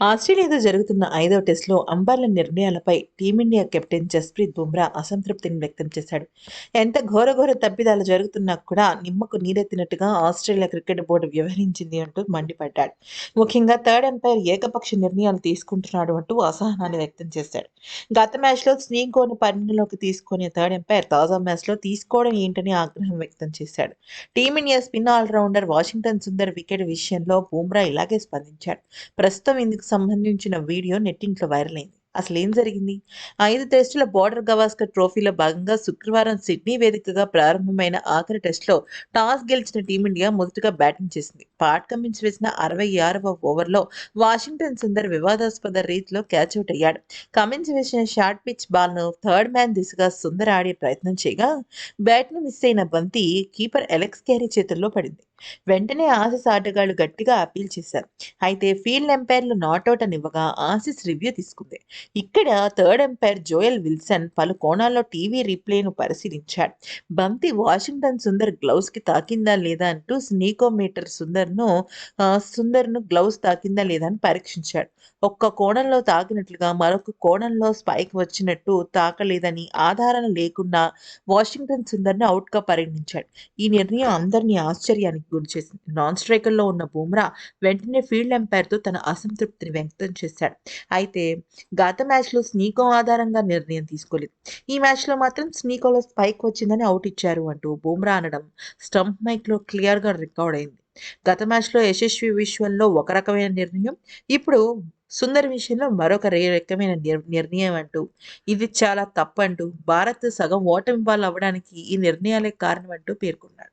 ఆస్ట్రేలియాతో జరుగుతున్న ఐదో టెస్టులో అంబర్ల నిర్ణయాలపై team India captain Jasprit Bumrah అసంతృప్తిని వ్యక్తం చేశాడు. ఎంత ఘోరఘోర తప్పిదాలు జరుగుతున్నా కూడా నిమ్మకు నీరెత్తినట్టుగా ఆస్ట్రేలియా క్రికెట్ బోర్డు వ్యవహరించింది అంటూ మండిపడ్డాడు. ముఖ్యంగా థర్డ్ ఎంపైర్ ఏకపక్ష నిర్ణయాలు తీసుకుంటున్నాడు అంటూ అసహనాన్ని వ్యక్తం చేశాడు. గత మ్యాచ్లో స్నీకోని పరిగణలోకి తీసుకునే థర్డ్ ఎంపైర్ తాజా మ్యాచ్లో తీసుకోవడం ఏంటని ఆగ్రహం వ్యక్తం చేశాడు. Team India spin allrounder Washington Sundar wicket విషయంలో బుమ్రా ఇలాగే స్పందించాడు. ప్రస్తుతం ఇందుకు సంబంధించిన వీడియో నెట్టింట్లో వైరల్ అయింది. అసలు ఏం జరిగింది? ఐదు టెస్టుల బోర్డర్ గవాస్కర్ ట్రోఫీలో భాగంగా శుక్రవారం సిడ్నీ వేదికగా ప్రారంభమైన ఆఖరి టెస్టులో టాస్ గెలిచిన టీమిండియా మొదటగా బ్యాటింగ్ చేసింది. పాట్ కమిన్స్ వేసిన అరవై ఆరవ ఓవర్లో వాషింగ్టన్ సుందర్ వివాదాస్పద రీతిలో క్యాచ్ అవుట్ అయ్యాడు. కమిన్స్ వేసిన షార్ట్ పిచ్ బాల్ను థర్డ్ మ్యాన్ దిశగా సుందర్ ఆడే ప్రయత్నం చేయగా బ్యాట్ను మిస్ అయిన బంతి కీపర్ ఎలెక్స్ క్యారీ చేతుల్లో పడింది. వెంటనే ఆసిస్ ఆటగాళ్ళు గట్టిగా అపీల్ చేశారు. అయితే ఫీల్డ్ ఎంపైర్లు నాట్అవుట్ అనివ్వగా ఆసిస్ రివ్యూ తీసుకుంది. ఇక్కడ థర్డ్ ఎంపైర్ జోయల్ విల్సన్ పలు కోణాల్లో టీవీ రీప్లేను పరిశీలించాడు. బంతి వాషింగ్టన్ సుందర్ గ్లౌస్కి తాకిందా లేదా అంటూ స్నీకోమీటర్ సుందర్ను సుందర్ను గ్లౌస్ తాకిందా లేదా అని పరీక్షించాడు. ఒక్క కోణంలో తాకినట్లుగా మరొక కోణంలో స్పైక్ వచ్చినట్టు తాకలేదని ఆధారణ లేకుండా వాషింగ్టన్ సుందర్ను అవుట్గా పరిగణించాడు. ఈ నిర్ణయం అందరినీ ఆశ్చర్యానికి గురిచేసింది నాన్ స్ట్రైకర్లో ఉన్న బుమ్రా వెంటనే ఫీల్డ్ ఎంపైర్తో తన అసంతృప్తిని వ్యక్తం చేశాడు. అయితే గత మ్యాచ్లో స్నీకో ఆధారంగా నిర్ణయం తీసుకోలేదు. ఈ మ్యాచ్లో మాత్రం స్నీకోలో స్పైక్ వచ్చిందని అవుట్ ఇచ్చారు అంటూ బుమ్రా అనడం స్టంప్ మైక్లో క్లియర్గా రికార్డ్ అయింది. గత మ్యాచ్లో యశస్వి విశ్వంలో ఒక రకమైన నిర్ణయం ఇప్పుడు సుందర్ విషయంలో మరొక రకమైన నిర్ణయం అంటూ ఇది చాలా తప్పు అంటూ భారత్ సగం ఓటమి పాలు అవ్వడానికి ఈ నిర్ణయాలే కారణం అంటూ పేర్కొన్నాడు